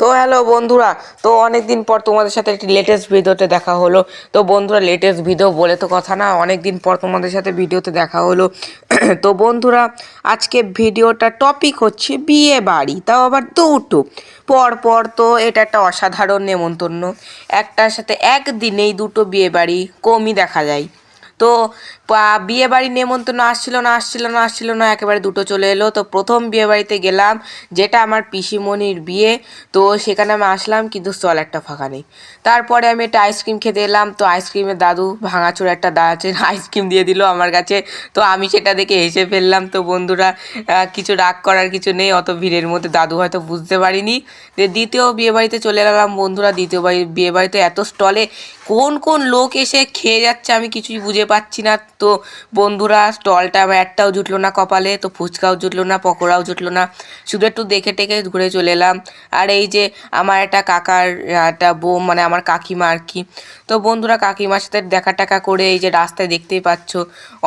তো হ্যালো বন্ধুরা, তো অনেক দিন পর তোমাদের সাথে একটি লেটেস্ট ভিডিওতে দেখা হলো। তো বন্ধুরা লেটেস্ট ভিডিও বলে তো কথা না অনেক দিন পর তোমাদের সাথে ভিডিওতে দেখা হলো। তো বন্ধুরা, আজকে ভিডিওটা টপিক হচ্ছে বিয়ে বাড়ি, তাও আবার দুটো। পর পর তো এটা একটা অসাধারণ নেমন্তন্ন। একটার সাথে একদিনেই দুটো বিয়ে বাড়ি কমই দেখা যায়। তো বিয়ে বাড়ির নেমন্তন্ন আসছিল না আসছিল না আসছিল না, একেবারে দুটো চলে এলো। তো প্রথম বিয়ে বাড়িতে গেলাম, যেটা আমার পিসিমণির বিয়ে। তো সেখানে আমি আসলাম, কিন্তু স্টল একটা ফাঁকা নেই। তারপরে আমি একটা আইসক্রিম খেতে এলাম। তো আইসক্রিমের দাদু ভাঙাচোর একটা দা আছে আইসক্রিম দিয়ে দিল আমার কাছে। তো আমি সেটা দেখে হেসে ফেললাম। তো বন্ধুরা কিছু রাগ করার কিছু নেই, অত ভিড়ের মধ্যে দাদু হয়তো বুঝতে পারিনি। যে দ্বিতীয় বিয়ে বাড়িতে চলে এলাম, বন্ধুরা, দ্বিতীয় বাড়ি বিয়ে বাড়িতে এত স্টলে কোন কোন লোক এসে খেয়ে যাচ্ছে আমি কিছুই বুঝে পাচ্ছি না। তো বন্ধুরা, স্টলটা একটাও জুটলো না কপালে, তো ফুচকাও জুটলো না, পকোড়াও জুটলো না। শুধু একটু দেখে টেকে ঘুরে চলে এলাম। আর এই যে আমার একটা কাকার, একটা বউ মানে আমার কাকিমা আর কি। তো বন্ধুরা, কাকিমার সাথে দেখা টাকা করে এই যে রাস্তায় দেখতেই পাচ্ছ,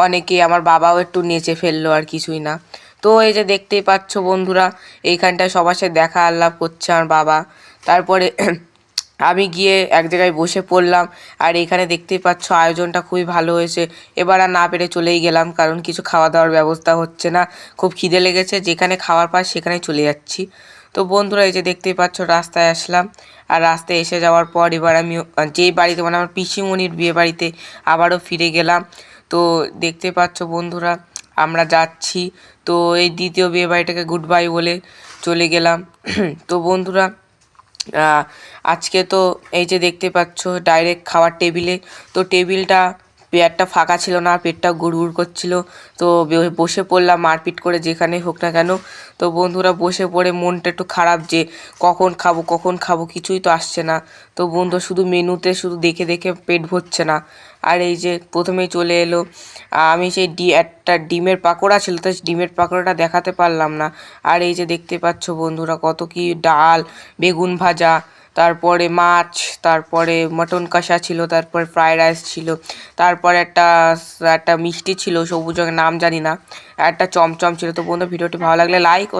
অনেকে আমার বাবাও একটু নেচে ফেলল আর কিছুই না। তো এই যে দেখতেই পাচ্ছ বন্ধুরা, এইখানটায় সবার সাথে দেখা আল্লাপ করছে আমার বাবা। তারপরে আমি গিয়ে এক জায়গায় বসে পড়লাম, আর এখানে দেখতেই পাচ্ছ আয়োজনটা খুবই ভালো হয়েছে। এবার আর না পেরে চলেই গেলাম, কারণ কিছু খাওয়া দাওয়ার ব্যবস্থা হচ্ছে না। খুব খিদে লেগেছে, যেখানে খাওয়ার পার সেখানে চলে যাচ্ছি। তো বন্ধুরা, এই যে দেখতেই পাচ্ছ রাস্তায় আসলাম, আর রাস্তায় এসে যাওয়ার পর এবার আমি যেই বাড়িতে মানে আমার পিসিমণির বিয়ে বাড়িতে আবারও ফিরে গেলাম। তো দেখতে পাচ্ছ বন্ধুরা, আমরা যাচ্ছি। তো এই দ্বিতীয় বিয়ে বাড়িটাকে গুড বাই বলে চলে গেলাম। তো বন্ধুরা আজকে তো এই যে দেখতে পাচ্ছ ডাইরেক্ট খাওয়ার টেবিলে তো টেবিলটা পেয়ারটা ফাঁকা ছিল না, পেটটা গুড়গুড় করছিল। তো বসে পড়লাম মারপিট করে যেখানে হোক না কেন। তো বন্ধুরা বসে পড়ে মনটা একটু খারাপ যে কখন খাব কখন খাব কিছুই তো আসছে না। তো বন্ধু শুধু মেনুতে শুধু দেখে দেখে পেট ভরছে না। আর এই যে প্রথমেই চলে এলো, আমি সেই ডি একটা ডিমের পাকোড়া ছিল, তো ডিমের পাকোড়াটা দেখাতে পারলাম না। আর এই যে দেখতে পাচ্ছ বন্ধুরা কত কি ডাল, বেগুন ভাজা তারপরে মাছ, তারপরে মটন কষা ছিল, তারপরে ফ্রাইড রাইস ছিল, তারপরে একটা একটা মিষ্টি ছিল, সবুজ নাম জানি না, একটা চমচম ছিল। তো বন্ধু, ভিডিওটি ভালো লাগলে লাইক ও